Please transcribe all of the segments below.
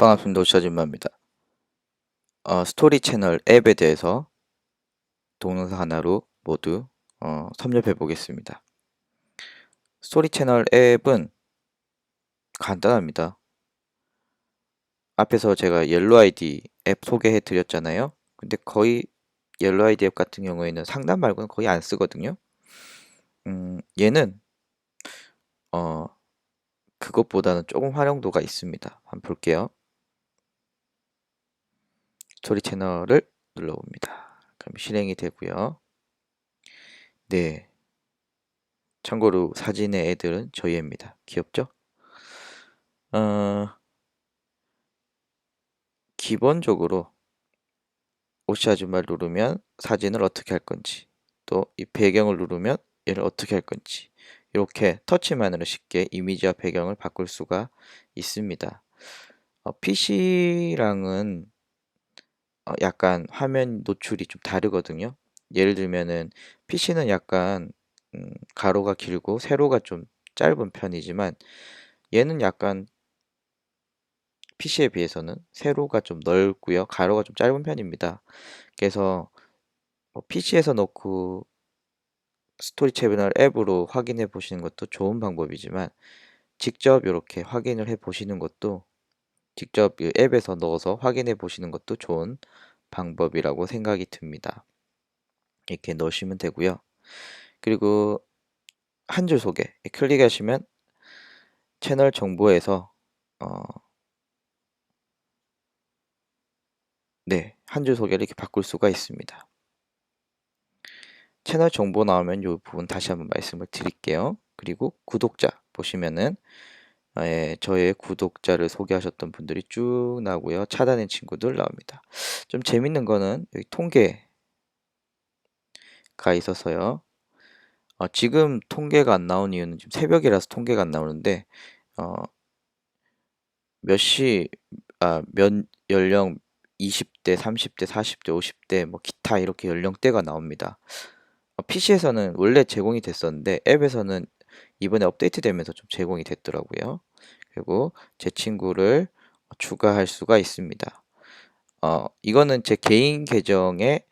반갑습니다. 오시아줌마입니다. 어, 스토리 채널 앱에 대해서 동영상 하나로 모두 어, 섭렵해 보겠습니다. 스토리 채널 앱은 간단합니다. 앞에서 제가 옐로 아이디 앱 소개해 드렸잖아요. 근데 거의 옐로 아이디 앱 같은 경우에는 상단 말고는 거의 안 쓰거든요. 음, 얘는 어, 그것보다는 조금 활용도가 있습니다. 한번 볼게요. 스토리 채널을 눌러봅니다. 그럼 실행이 되고요. 네. 참고로 사진의 애들은 저희 애입니다. 귀엽죠? 어, 기본적으로 오시 아줌마를 누르면 사진을 어떻게 할 건지 또 이 배경을 누르면 얘를 어떻게 할 건지 이렇게 터치만으로 쉽게 이미지와 배경을 바꿀 수가 있습니다. 어, PC랑은 어, 약간 화면 노출이 좀 다르거든요. 예를 들면은 PC는 약간 음, 가로가 길고 세로가 좀 짧은 편이지만 얘는 약간 PC에 비해서는 세로가 좀 넓고요. 가로가 좀 짧은 편입니다. 그래서 뭐 PC에서 놓고 스토리 채널 앱으로 확인해 보시는 것도 좋은 방법이지만 직접 이렇게 확인을 해 보시는 것도 직접 이 앱에서 넣어서 확인해 보시는 것도 좋은 방법이라고 생각이 듭니다. 이렇게 넣으시면 되고요. 그리고 한 줄 소개 클릭하시면 채널 정보에서 어, 네, 한 줄 소개를 이렇게 바꿀 수가 있습니다. 채널 정보 나오면 이 부분 다시 한번 말씀을 드릴게요. 그리고 구독자 보시면은 예, 저의 구독자를 소개하셨던 분들이 쭉 나오고요. 차단된 친구들 나옵니다. 좀 재밌는 거는 여기 통계가 있어서요. 어, 지금 통계가 안 나온 이유는 지금 새벽이라서 통계가 안 나오는데 어, 몇 시, 아, 몇 연령 20대, 30대, 40대, 50대, 뭐 기타 이렇게 연령대가 나옵니다. 어, PC에서는 원래 제공이 됐었는데 앱에서는 이번에 업데이트 되면서 좀 제공이 됐더라고요. 그리고 제 친구를 추가할 수가 있습니다. 어, 이거는 제 개인 계정에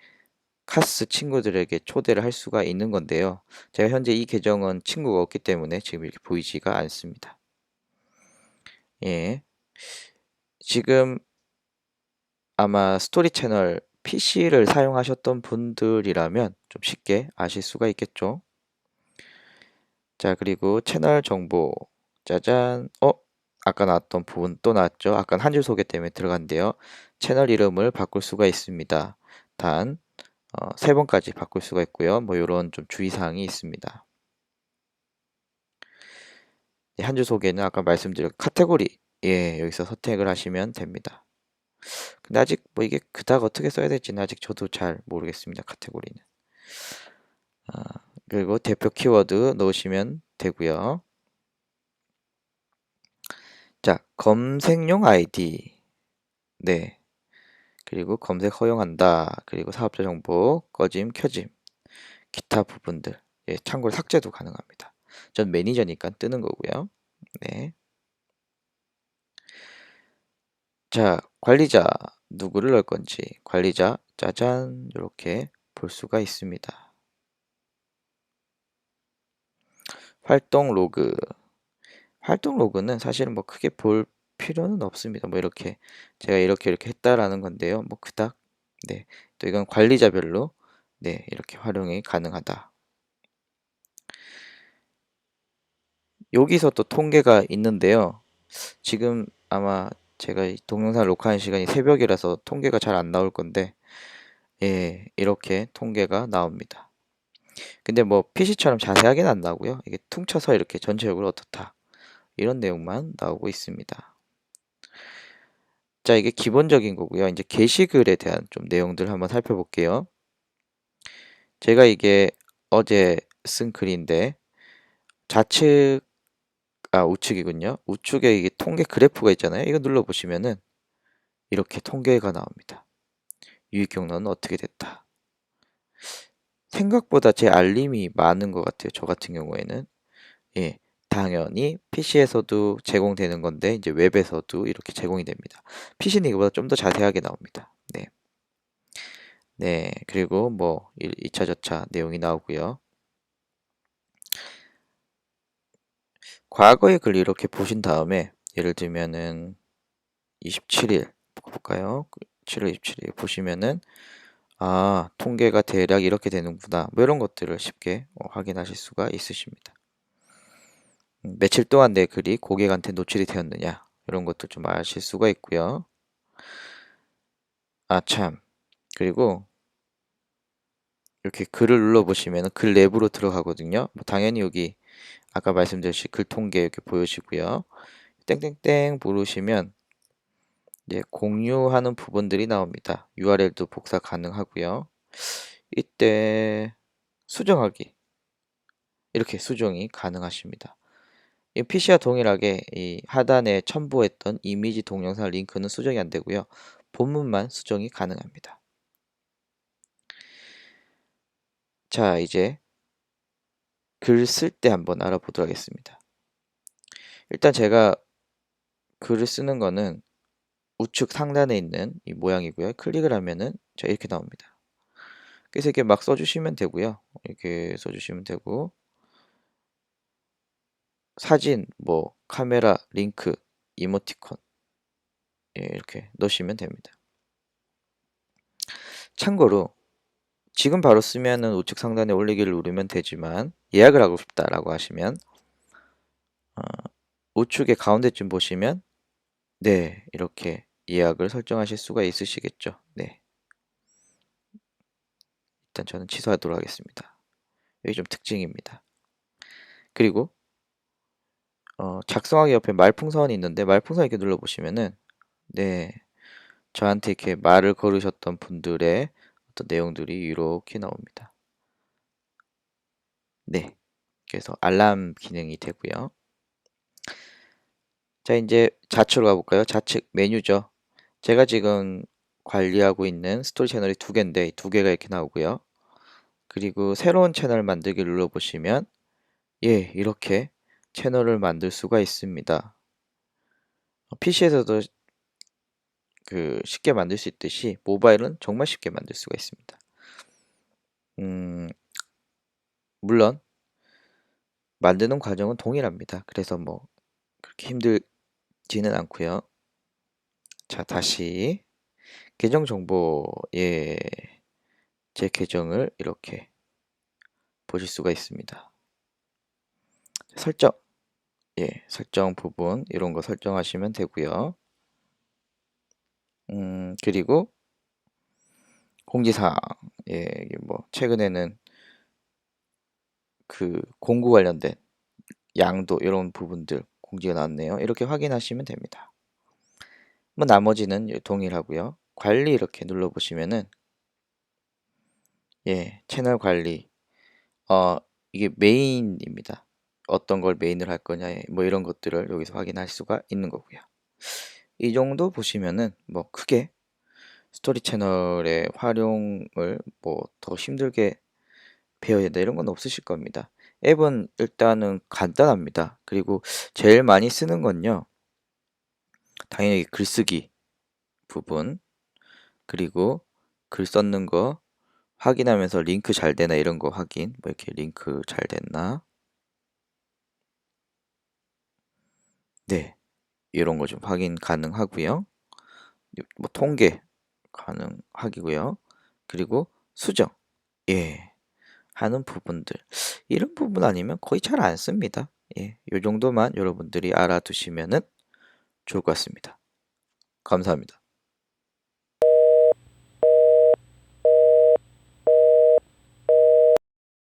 카스 친구들에게 초대를 할 수가 있는 건데요. 제가 현재 이 계정은 친구가 없기 때문에 지금 이렇게 보이지가 않습니다. 예. 지금 아마 스토리 채널 PC를 사용하셨던 분들이라면 좀 쉽게 아실 수가 있겠죠. 자, 그리고 채널 정보. 짜잔. 어? 아까 나왔던 부분 또 나왔죠? 아까 한 줄 소개 때문에 들어간대요. 채널 이름을 바꿀 수가 있습니다. 단, 어, 세 번까지 바꿀 수가 있고요. 뭐 이런 좀 주의사항이 있습니다. 네, 한줄 소개는 아까 말씀드린 카테고리 예 여기서 선택을 하시면 됩니다. 근데 아직 뭐 이게 그닥 어떻게 써야 될지는 아직 저도 잘 모르겠습니다. 카테고리는. 아, 그리고 대표 키워드 넣으시면 되고요. 자, 검색용 아이디. 네. 그리고 검색 허용한다. 그리고 사업자 정보 꺼짐, 켜짐. 기타 부분들. 예, 참고로 삭제도 가능합니다. 전 매니저니까 뜨는 거고요. 네. 자, 관리자 누구를 넣을 건지 관리자 짜잔 이렇게 볼 수가 있습니다. 활동 로그 활동 로그는 사실은 뭐 크게 볼 필요는 없습니다. 뭐 이렇게 제가 이렇게 이렇게 했다라는 건데요. 뭐 그닥 네. 또 이건 관리자별로 네, 이렇게 활용이 가능하다. 여기서 또 통계가 있는데요. 지금 아마 제가 이 동영상 녹화한 시간이 새벽이라서 통계가 잘 안 나올 건데 예, 이렇게 통계가 나옵니다. 근데 뭐 PC처럼 자세하게는 안 나오고요. 이게 퉁쳐서 이렇게 전체적으로 어떻다. 이런 내용만 나오고 있습니다. 자, 이게 기본적인 거고요. 이제 게시글에 대한 좀 내용들 한번 살펴볼게요. 제가 이게 어제 쓴 글인데 좌측 아 우측이군요. 우측에 이게 통계 그래프가 있잖아요. 이거 눌러 보시면은 이렇게 통계가 나옵니다. 유익 경로는 어떻게 됐다. 생각보다 제 알림이 많은 것 같아요. 저 같은 경우에는. 예. 당연히 PC에서도 제공되는 건데 이제 웹에서도 이렇게 제공이 됩니다. PC는 이거보다 좀 더 자세하게 나옵니다. 네. 네, 그리고 뭐 2차 저차 내용이 나오고요. 과거의 글 이렇게 보신 다음에 예를 들면은 27일 볼까요? 7월 27일 보시면은 아, 통계가 대략 이렇게 되는구나. 뭐 이런 것들을 쉽게 어, 확인하실 수가 있으십니다. 음, 며칠 동안 내 글이 고객한테 노출이 되었느냐. 이런 것들 좀 아실 수가 있고요. 아, 참. 그리고 이렇게 글을 눌러보시면 글 내부로 들어가거든요. 뭐 당연히 여기 아까 말씀드렸듯이 글 통계 이렇게 보여지고요. 땡땡땡 부르시면 이제 공유하는 부분들이 나옵니다. URL도 복사 가능하고요. 이때 수정하기 이렇게 수정이 가능하십니다. 이 PC와 동일하게 이 하단에 첨부했던 이미지 동영상 링크는 수정이 안 되고요. 본문만 수정이 가능합니다. 자, 이제 글 쓸 때 한번 알아보도록 하겠습니다. 일단 제가 글을 쓰는 거는 우측 상단에 있는 이 모양이고요. 클릭을 하면은 자 이렇게 나옵니다. 그래서 이렇게 막 써주시면 되고요. 이렇게 써주시면 되고 사진, 뭐 카메라, 링크, 이모티콘 예, 이렇게 넣으시면 됩니다. 참고로 지금 바로 쓰면은 우측 상단에 올리기를 누르면 되지만 예약을 하고 싶다라고 하시면 어, 우측에 가운데쯤 보시면 네 이렇게 예약을 설정하실 수가 있으시겠죠. 네. 일단 저는 취소하도록 하겠습니다. 여기 좀 특징입니다. 그리고 어, 작성하기 옆에 말풍선이 있는데 말풍선 이렇게 눌러 보시면은 네 저한테 이렇게 말을 걸으셨던 분들의 어떤 내용들이 이렇게 나옵니다. 네 그래서 알람 기능이 되고요. 자 이제 좌측으로 가볼까요? 좌측 메뉴죠. 제가 지금 관리하고 있는 스토리 채널이 두 개인데 두 개가 이렇게 나오고요. 그리고 새로운 채널 만들기 눌러보시면 예 이렇게 채널을 만들 수가 있습니다. PC에서도 그 쉽게 만들 수 있듯이 모바일은 정말 쉽게 만들 수가 있습니다. 음, 물론 만드는 과정은 동일합니다. 그래서 뭐 그렇게 힘들지는 않고요. 자, 다시 계정 정보에 제 계정을 이렇게 보실 수가 있습니다. 설정, 예, 설정 부분 이런 거 설정하시면 되고요. 음, 그리고 공지사항, 예, 뭐 최근에는 그 공구 관련된 양도 이런 부분들 공지가 나왔네요. 이렇게 확인하시면 됩니다. 뭐 나머지는 동일하고요. 관리 이렇게 눌러 보시면은 예, 채널 관리 어 이게 메인입니다. 어떤 걸 메인을 할 거냐 뭐 이런 것들을 여기서 확인할 수가 있는 거고요. 이 정도 보시면은 뭐 크게 스토리 채널의 활용을 뭐 더 힘들게 배워야 된다 이런 건 없으실 겁니다. 앱은 일단은 간단합니다. 그리고 제일 많이 쓰는 건요. 당연히 글쓰기 부분 그리고 글 썼는 거 확인하면서 링크 잘 되나 이런 거 확인 뭐 이렇게 링크 잘 됐나 네. 이런 거 좀 확인 가능하고요. 뭐 통계 가능하기고요. 그리고 수정. 예. 하는 부분들. 이런 부분 아니면 거의 잘 안 씁니다. 예, 요 정도만 여러분들이 알아두시면은 좋을 것 같습니다. 감사합니다.